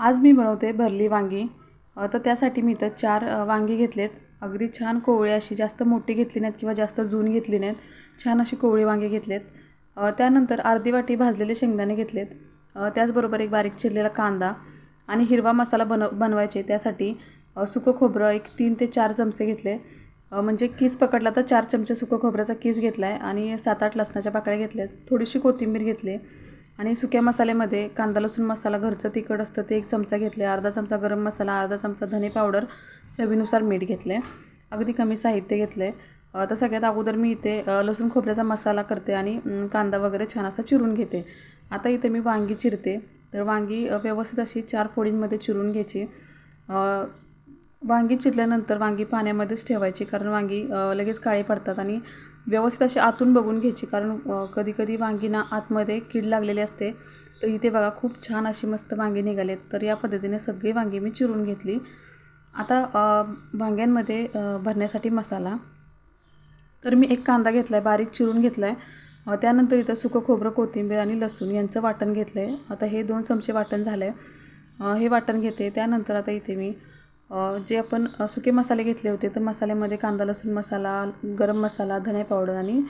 आज मी बनवते भरली वांगी. तर त्यासाठी मी इथं चार वांगी घेतलेत. अगदी छान कोवळी अशी जास्त मोठी घेतली नाहीत किंवा जास्त जून घेतली नाहीत. छान अशी कोवळी वांगी घेतलेत. त्यानंतर अर्धी वाटी भाजलेले शेंगदाणे घेतलेत. त्याचबरोबर एक बारीक चिरलेला कांदा आणि हिरवा मसाला बनव बनवायचे. त्यासाठी सुकं खोबरं एक तीन ते चार चमचे घेतले. म्हणजे किस पकडला तर चार चमचे सुकं खोबऱ्याचा किस घेतला आहे आणि सात आठ लसणाच्या पाकळ्या आहेत थोडीशी कोथिंबीर घेतली. आणि सुक्या मसाल्यामध्ये कांदा लसूण मसाला घरचं तिखट असतं ते एक चमचा घेतले अर्धा चमचा गरम मसाला अर्धा चमचा धने पावडर चवीनुसार मीठ घेतले अगदी कमी साहित्य घेतले. तर सगळ्यात अगोदर मी इथे लसूण खोबऱ्याचा मसाला करते आणि कांदा वगैरे छान असा चिरून घेते. आता इथे मी वांगी चिरते. तर वांगी व्यवस्थित अशी चार फोडींमध्ये चिरून घ्यायची. वांगी चिरल्यानंतर वांगी पाण्यामध्येच ठेवायची कारण वांगी लगेच काळी पडतात आणि व्यवस्थित अशी आतून बघून घ्यायची कारण कधीकधी कधी वांगीना आतमध्ये कीड लागलेली असते तर इथे बघा खूप छान अशी मस्त वांगी निघालेत. तर या पद्धतीने सगळी वांगी मी चिरून घेतली. आता वांग्यांमध्ये भरण्यासाठी मसाला. तर मी एक कांदा घेतला आहे बारीक चिरून घेतला आहे त्यानंतर इथं सुकं खोबरं कोथिंबीर आणि लसूण यांचं वाटण घेतलं आहे आता हे दोन चमचे वाटण झालं आहे हे वाटण घेते. त्यानंतर आता इथे मी जे आपण सुके मसाले घेतले होते तर मसाल्यामध्ये कांदा लसूण मसाला गरम मसाला धने पावडर आणि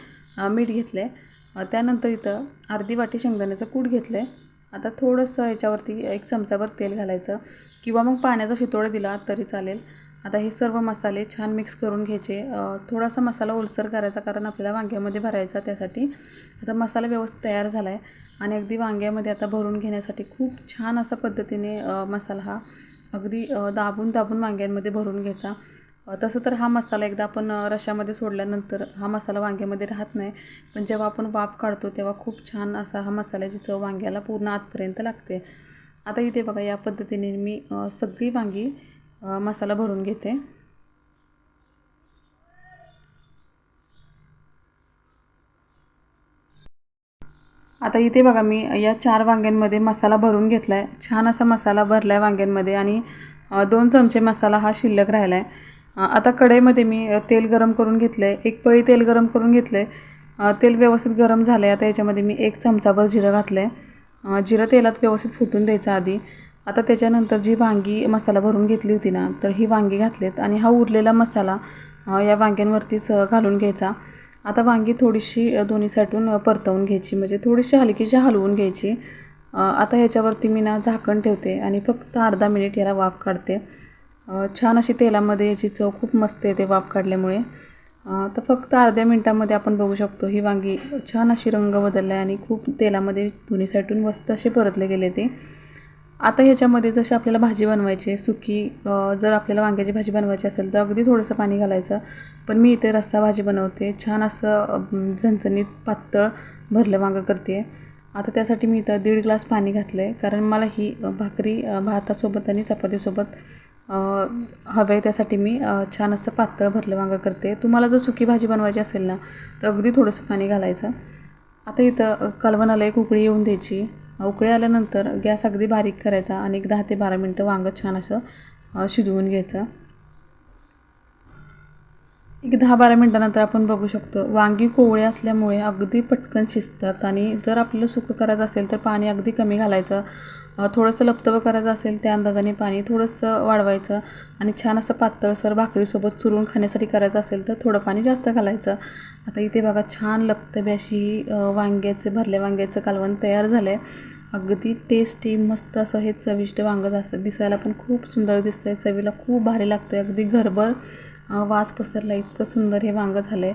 मीठ घेतलं आहे त्यानंतर इथं अर्धी वाटी शेंगदाण्याचं कूट घेतलं आहे आता थोडंसं याच्यावरती एक चमचाभर तेल घालायचं किंवा मग पाण्याचा शितोडा दिला तरी चालेल. आता हे सर्व मसाले छान मिक्स करून घ्यायचे. थोडासा मसाला ओलसर करायचा कारण आपल्याला वांग्यामध्ये भरायचा त्यासाठी. आता मसाला व्यवस्थित तयार झाला आहे आणि अगदी वांग्यामध्ये आता भरून घेण्यासाठी खूप छान असा पद्धतीने मसाला हा अगदी दाबून दाबून वांग्यांमध्ये भरून घ्यायचा. तसं तर हा मसाला एकदा आपण रशामध्ये सोडल्यानंतर हा मसाला वांग्यामध्ये राहत नाही. पण जेव्हा आपण वाफ काढतो तेव्हा खूप छान असा हा मसाल्याची चव वांग्याला पूर्ण आतपर्यंत लागते. आता इथे बघा या पद्धतीने मी सगळी वांगी मसाला भरून घेते. आता इथे बघा मी या चार वांग्यांमध्ये मसाला भरून घेतला आहे छान असा मसाला भरला आहे वांग्यांमध्ये आणि दोन चमचे मसाला हा शिल्लक राहिला आहे आता कढईमध्ये मी तेल गरम करून घेतलं आहे एक पळी तेल गरम करून घेतलं आहे तेल व्यवस्थित गरम झालं आहे आता याच्यामध्ये मी एक चमचाभर जिरं घातलं आहे जिरं तेलात व्यवस्थित फुटून द्यायचं आधी. आता त्याच्यानंतर जी वांगी मसाला भरून घेतली होती ना तर ही वांगी घातलीत आणि हा उरलेला मसाला या वांग्यांवरतीच घालून घ्यायचा. आता वांगी थोडीशी दोन्ही साईडून परतवून घ्यायची. म्हणजे थोडीशी हलकीशी हलवून घ्यायची. आता ह्याच्यावरती मी ना झाकण ठेवते आणि फक्त अर्धा मिनिट याला वाफ काढते. छान अशी तेलामध्ये याची चव खूप मस्त येते वाफ काढल्यामुळे. तर फक्त अर्ध्या मिनटामध्ये आपण बघू शकतो ही वांगी छान अशी रंग बदलला आहे आणि खूप तेलामध्ये दोन्ही साईडून मस्त असे परतले गेले ते. आता ह्याच्यामध्ये जशी आपल्याला भाजी बनवायची आहे सुकी जर आपल्याला वांग्याची भाजी बनवायची असेल तर अगदी थोडंसं पाणी घालायचं. पण मी इथे रस्सा भाजी बनवते. छान असं झणझणीत पातळ भरलं वांगं करते. आता त्यासाठी मी इथं दीड ग्लास पाणी घातलं आहे कारण मला ही भाकरी भातासोबत आणि चपातीसोबत हवे हवं आहे त्यासाठी मी छान असं पातळ भरलं वांगं करते. तुम्हाला जर सुकी भाजी बनवायची असेल ना तर अगदी थोडंसं पाणी घालायचं. आता इथं अ, कालवणाला एक उकळी येऊन द्यायची. उकळी आल्यानंतर गॅस अगदी बारीक करायचा आणि एक दहा ते बारा मिनटं वांगं छान असं शिजवून घ्यायचं. एक दहा बारा मिनटानंतर आपण बघू शकतो वांगी कोवळी असल्यामुळे अगदी पटकन शिजतात आणि जर आपल्याला सुकं करायचं असेल तर पाणी अगदी कमी घालायचं. थोडंसं लपतबं करायचं असेल त्या अंदाजाने पाणी थोडंसं वाढवायचं आणि छान असं पातळसर भाकरीसोबत चुरून खाण्यासाठी करायचं असेल तर थोडं पाणी जास्त घालायचं. आता इथे बघा छान लपतबी अशी वांग्याचे भरल्या वांग्याचं कालवण तयार झालं आहे अगदी टेस्टी मस्त असं हे चविष्ट वांगं असं दिसायला पण खूप सुंदर दिसतं आहे चवीला खूप भारी लागतं आहे अगदी घरभर वास पसरला इतकं सुंदर हे वांगं झालं आहे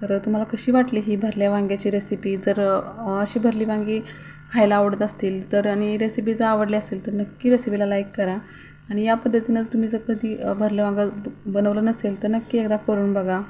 तर तुम्हाला कशी वाटली ही भरल्या वांग्याची रेसिपी जर अशी भरली वांगी खायला आवडत असतील तर आणि रेसिपी जर आवडली असेल तर नक्की रेसिपीला लाईक करा. आणि या पद्धतीनं तुम्ही जर कधी भरलं वांगं बनवलं नसेल तर नक्की एकदा करून बघा.